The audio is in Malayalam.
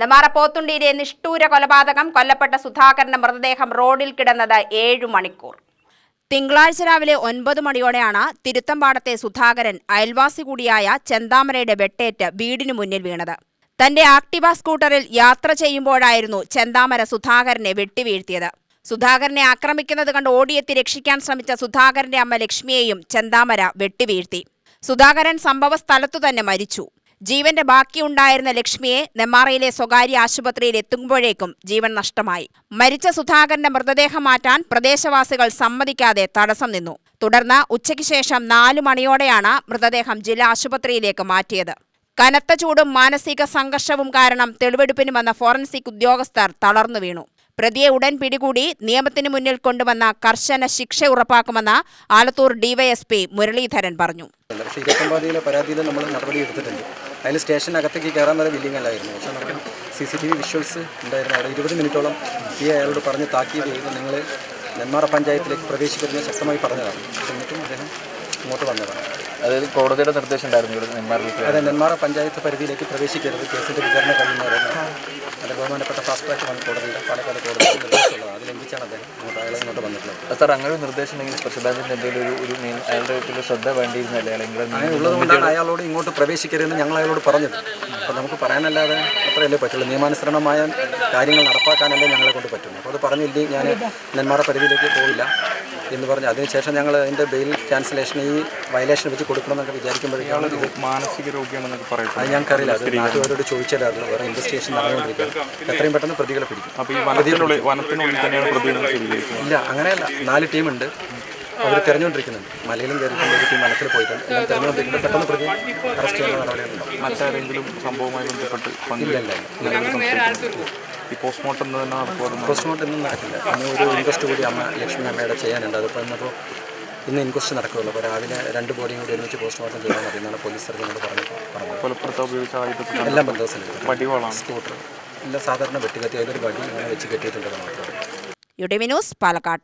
നെമാറ പോത്തുണ്ടിയിലെ നിഷ്ഠൂര കൊലപാതകം കൊല്ലപ്പെട്ട സുധാകരന്റെ മൃതദേഹം റോഡിൽ കിടന്നത് ഏഴു മണിക്കൂർ. തിങ്കളാഴ്ച രാവിലെ ഒൻപത് മണിയോടെയാണ് തിരുത്തമ്പാടത്തെ സുധാകരൻ അയൽവാസി കൂടിയായ ചെന്താമരയുടെ വെട്ടേറ്റ് വീടിനു മുന്നിൽ വീണത്. തന്റെ ആക്ടിവ സ്കൂട്ടറിൽ യാത്ര ചെയ്യുമ്പോഴായിരുന്നു ചെന്താമര സുധാകരനെ വെട്ടിവീഴ്ത്തിയത്. സുധാകരനെ ആക്രമിക്കുന്നത് കണ്ട് ഓടിയെത്തി രക്ഷിക്കാൻ ശ്രമിച്ച സുധാകരന്റെ അമ്മ ലക്ഷ്മിയെയും ചെന്താമര വെട്ടിവീഴ്ത്തി. സുധാകരൻ സംഭവ സ്ഥലത്തു തന്നെ മരിച്ചു. ജീവന്റെ ബാക്കിയുണ്ടായിരുന്ന ലക്ഷ്മിയെ നെമ്മാറയിലെ സ്വകാര്യ ആശുപത്രിയിൽ എത്തുമ്പോഴേക്കും ജീവൻ നഷ്ടമായി. മരിച്ച സുധാകരന്റെ മൃതദേഹം മാറ്റാൻ പ്രദേശവാസികൾ സമ്മതിക്കാതെ തടസ്സം നിന്നു. തുടർന്ന് ഉച്ചയ്ക്ക് ശേഷം നാലു മണിയോടെയാണ് മൃതദേഹം ജില്ലാ ആശുപത്രിയിലേക്ക് മാറ്റിയത്. കനത്ത ചൂടും മാനസിക സംഘർഷവും കാരണം തെളിവെടുപ്പിന് വന്ന ഫോറൻസിക് ഉദ്യോഗസ്ഥർ തളർന്നു വീണു. പ്രതിയെ ഉടൻ പിടികൂടി നിയമത്തിന് മുന്നിൽ കൊണ്ടുവന്ന കർശന ശിക്ഷ ഉറപ്പാക്കുമെന്ന് ആലത്തൂർ ഡിവൈഎസ്പി മുരളീധരൻ പറഞ്ഞു. അതിൽ സ്റ്റേഷനകത്തേക്ക് കയറാൻ വരെ വില്ലിങ് അല്ലായിരുന്നു പക്ഷേ നമുക്ക് C C T V visuals ഉണ്ടായിരുന്നു. അവിടെ ഇരുപത് മിനിറ്റോളം സി അയാളോട് പറഞ്ഞ് താക്കീത് ചെയ്ത് നിങ്ങൾ നെന്മാറ പഞ്ചായത്തിലേക്ക് പ്രവേശിക്കുന്ന ശക്തമായി പറഞ്ഞതാണ്. എന്നിട്ടും അദ്ദേഹം ഇങ്ങോട്ട് വന്നതാണ്. അതായത് കോടതിയുടെ നിർദ്ദേശം ഉണ്ടായിരുന്നു ഇവിടെ അതെ നെന്മാറ പഞ്ചായത്ത് പരിധിയിലേക്ക് പ്രവേശിക്കരുത്. കേസിന്റെ വിചാരണ കഴിയുന്നവരെന്ന് അത് ബഹുമാനപ്പെട്ട ഫാസ്റ്റ് ട്രാക്ക് വന്ന കോടതിയുടെ പാലക്കാട് കോടതിയുടെ നിർദ്ദേശമുള്ളത് അത് ലംഘിച്ചാണ് അദ്ദേഹം അയാളെ ഇങ്ങോട്ട് വന്നിട്ടുള്ളത് സാർ അങ്ങനെ ഒരു നിർദ്ദേശം ഉണ്ടെങ്കിൽ സ്പെഷ്യൽ ബ്രാഞ്ചിന്റെ എന്തെങ്കിലും ഒരു ഒരു മെയിൻ അയാളുടെ ഒരു ശ്രദ്ധ വേണ്ടിയിരുന്നല്ലേ? അല്ലെങ്കിൽ അങ്ങനെ ഉള്ളതുകൊണ്ടാണ് അയാളോട് ഇങ്ങോട്ട് പ്രവേശിക്കരുതെന്ന് ഞങ്ങൾ അയാളോട് പറഞ്ഞത്. അപ്പോൾ നമുക്ക് പറയാനല്ലാതെ അത്രയല്ലേ പറ്റുള്ളൂ. നിയമാനുസരണമായ കാര്യങ്ങൾ നടപ്പാക്കാനല്ലേ ഞങ്ങളെ കൊണ്ട് പറ്റുള്ളൂ അപ്പോൾ അത് പറഞ്ഞില്ലേ ഞാൻ നെന്മാറ പരിധിയിലേക്ക് പോവില്ല എന്ന് പറഞ്ഞു അതിനുശേഷം ഞങ്ങൾ അതിന്റെ ബെയിൽ ക്യാൻസലേഷൻ ഈ വയലേഷൻ വെച്ച് കൊടുക്കണമെന്നൊക്കെ വിചാരിക്കുമ്പോഴേക്കാണ് മാനസിക രോഗിയാണെന്നൊക്കെ പറയുന്നത് അത് ഞങ്ങൾക്കറിയില്ല അത് നാട്ടുകാരോട് ചോദിച്ചാലും അറിയുള്ളൂ. വേറെ ഇൻവെസ്റ്റിഗേഷൻ നടന്നുകൊണ്ടിരിക്കുകയാണ്. എത്രയും പെട്ടെന്ന് പ്രതികളെ പിടിക്കും. അപ്പോൾ ഈ വനത്തിനുള്ളിൽ വനത്തിനുള്ളിൽ തന്നെയാണ് പ്രതികളെ ഇല്ല അങ്ങനെയല്ല. നാല് ടീമുണ്ട് അവർ തിരഞ്ഞുകൊണ്ടിരിക്കുന്നുണ്ട്. മലയിലും ടീം വനത്തിൽ പോയിട്ടുണ്ട്. എല്ലാം തിരഞ്ഞുകൊണ്ടിരിക്കുന്നുണ്ട്. പെട്ടെന്ന് പ്രതി അറസ്റ്റ് ചെയ്യുന്ന നടപടികളുണ്ടാവും മറ്റാരെങ്കിലും സംഭവവുമായി ബന്ധപ്പെട്ട് ഇല്ല ഈ പോസ്റ്റ്മോർട്ടം എന്ന് തന്നെ നടക്കുമായിരുന്നു പോസ്റ്റ്മോർട്ടം ഒന്നും നടക്കില്ല. അന്ന് ഒരു ഇൻക്വസ്റ്റ് കൂടി അമ്മ ലക്ഷ്മി അമ്മയുടെ ചെയ്യാനുണ്ട്. അതിപ്പോൾ ഇന്നിപ്പോൾ ഇന്ന് ഇൻക്വസ്റ്റ് നടക്കുള്ളൂ. അപ്പോൾ രാവിലെ രണ്ട് ബോഡിയും കൂടി ഒരുമിച്ച് പോസ്റ്റ്മോർട്ടം ചെയ്യാൻ മതി എന്നാണ് പോലീസ് സർജനോട് പറഞ്ഞത് പറഞ്ഞത്. കൊലപ്പെടുത്താൻ ഉപയോഗിച്ച ആയുധത്തിൽ എല്ലാം ബന്ധവസ്ഥ വടിവാളാണ്. സ്കൂട്ടർ. എല്ലാം സാധാരണ വെട്ടുകത്തി അതിലൊരു വടി അങ്ങനെ വെച്ച് കെട്ടിയിട്ടുണ്ടെന്ന് മാത്രമാണ് യു ന്യൂസ് പാലക്കാട്.